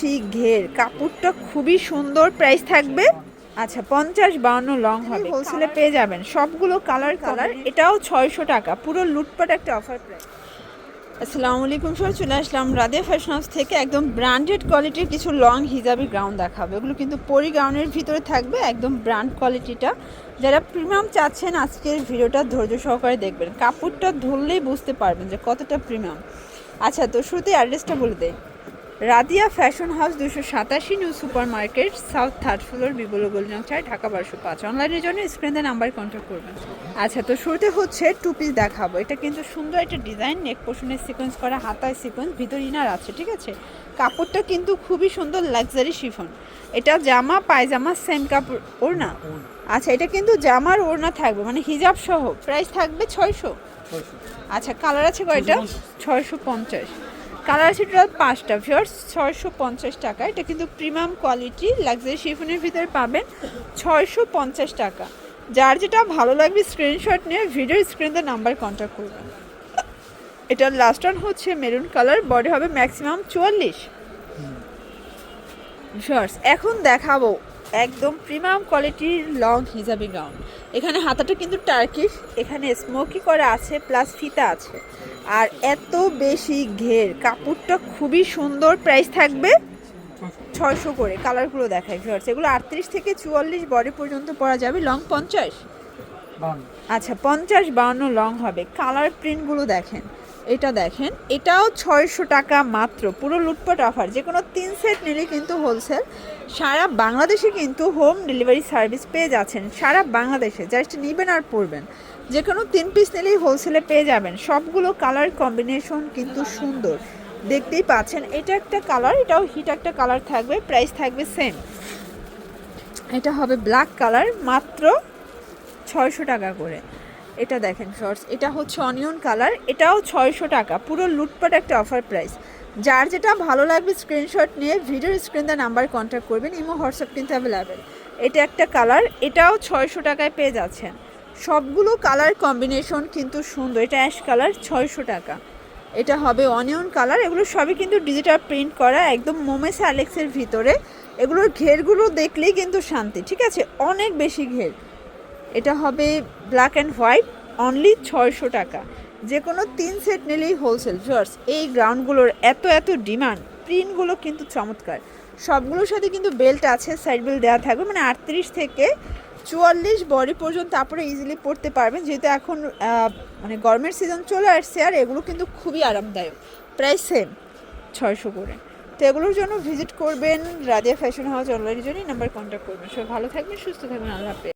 ঠিক ঘের। কাপড়টা খুবই সুন্দর প্রাইস থাকবে। আচ্ছা পঞ্চাশ বাউন্ন লং হবে। হোলসেলে পেয়ে যাবেন। সবগুলো কালার কালার এটাও ছয়শো টাকা। পুরো লুটপাট একটা অফার প্রাইস আসসালামু আলাইকুম স্যার চলে আসলাম রাধে ফ্যাশন হাউস থেকে। একদম ব্র্যান্ডেড কোয়ালিটির কিছু লং হিজাবি গাউন দেখাবো। এগুলো কিন্তু পরি গাউনের ভিতরে থাকবে একদম ব্র্যান্ড কোয়ালিটিটা যারা প্রিমিয়াম চাচ্ছেন আজকের ভিডিওটা ধৈর্য সহকারে দেখবেন। কাপড়টা ধরলেই বুঝতে পারবেন যে কতটা প্রিমিয়াম আচ্ছা তো শুরুতে অ্যাড্রেসটা বলে দেয় রাদিয়া ফ্যাশন হাউস দুশো সাতাশি new super market south third floor বিবল গোলজং চাই ঢাকা বারোশো পাঁচ। অনলাইনের জন্য স্ক্রিনে নাম্বার কন্ট্যাক্ট করবেন। আচ্ছা তো শুরুতে হচ্ছে টু পিস দেখাবো। এটা কিন্তু সুন্দর একটা ডিজাইন নেক পোষণের সিকোয়েন্স করা হাতায় সিকোয়েন্স ভিতর ইনার আছে ঠিক আছে? কাপড়টা কিন্তু খুবই সুন্দর লাক্সারি শিফন এটা জামা পায়জামা সেম কাপড় ওড়না? আচ্ছা এটা কিন্তু জামার ওড়না থাকবে মানে হিজাব সহ। প্রাইস থাকবে ছয়শো। আচ্ছা কালার আছে কয়টা? ছয়শো পঞ্চাশ। কালার আছে টোটাল পাঁচটা। ভিওর্স ছয়শো পঞ্চাশ টাকা। এটা কিন্তু প্রিমিয়াম কোয়ালিটি লাক্সারি শিফনের ভিতরে পাবেন ছয়শো পঞ্চাশ টাকা। যার যেটা ভালো লাগবে স্ক্রিনশট নিয়ে ভিডিওর স্ক্রিনে নাম্বার কন্ট্যাক্ট করবেন। এটার লাস্ট ওয়ান হচ্ছে মেরুন কালার বডি হবে ম্যাক্সিমাম চুয়াল্লিশ। ভিওর্স এখন দেখাবো একদম প্রিমিয়াম কোয়ালিটির লং হিজাবি গাউন এখানে হাতাটা কিন্তু টার্কিশ এখানে স্মোকি করা আছে প্লাস ফিতা আছে। আর এত বেশি ঘের কাপড়টা খুবই সুন্দর প্রাইস থাকবে ছয়শো করে কালারগুলো দেখায় ভিউয়ার্স এগুলো আটত্রিশ থেকে চুয়াল্লিশ বডি পর্যন্ত পরা যাবে। লং পঞ্চাশ? আচ্ছা পঞ্চাশ বাউন্ন লং হবে। কালার প্রিন্টগুলো দেখেন। এটা দেখেন, এটাও ছয়শো টাকা মাত্র, পুরো লুটপাট অফার যে কোনো তিন সেট নিলে কিন্তু হোলসেল সারা বাংলাদেশে কিন্তু হোম ডেলিভারি সার্ভিস পেয়ে যাচ্ছেন, সারা বাংলাদেশে জাস্ট নেবেন আর পড়বেন যে কোনো তিন পিস নিলেই হোলসেলে পেয়ে যাবেন, সবগুলো কালার কম্বিনেশন কিন্তু সুন্দর, দেখতেই পাচ্ছেন, এটা একটা কালার এটাও হিট একটা কালার থাকবে প্রাইস থাকবে সেম এটা হবে ব্ল্যাক কালার মাত্র ছয়শো টাকা করে। এটা দেখেন শর্টস এটা হচ্ছে অনিয়ন কালার এটাও ছয়শো টাকা, পুরো লুটপাট একটা অফার প্রাইস যার যেটা ভালো লাগবে স্ক্রিনশট নিয়ে ভিডিওর স্ক্রিনে নাম্বার কন্ট্যাক্ট করবেন, ইমো, হোয়াটসঅ্যাপ কিন্তু অ্যাভেলেবেল এটা একটা কালার এটাও ছয়শো টাকায় পেয়ে যাচ্ছেন। সবগুলো কালার কম্বিনেশন কিন্তু সুন্দর, এটা অ্যাশ কালার ছয়শো টাকা। এটা হবে অনিয়ন কালার এগুলো সবই কিন্তু ডিজিটাল প্রিন্ট করা, একদম মোমেস অ্যালেক্সের ভিতরে। এগুলোর ঘেরগুলো দেখলেই কিন্তু শান্তি, ঠিক আছে? অনেক বেশি ঘের। এটা হবে ব্ল্যাক অ্যান্ড হোয়াইট অনলি ছয়শো টাকা। যে কোনো তিন সেট নিলেই হোলসেল জর্স এই গ্রাউন্ডগুলোর এত এত ডিমান্ড প্রিন্টগুলো কিন্তু চমৎকার। সবগুলোর সাথে কিন্তু বেল্ট আছে সাইড বেল্ট দেওয়া থাকবে। মানে আটত্রিশ থেকে চুয়াল্লিশ বডি পর্যন্ত তারপরে ইজিলি পড়তে পারবেন। যেহেতু এখন মানে গরমের সিজন চলে আসছে, আর এগুলো কিন্তু খুবই আরামদায়ক। প্রায় সেম ছয়শো করে। তো এগুলোর জন্য ভিজিট করবেন। রাদিয়া ফ্যাশন হাউস অনলাইনের জন্যই নাম্বার কন্ট্যাক্ট করবেন। সবাই ভালো থাকবেন, সুস্থ থাকবেন। আল্লাহ হাফেজ।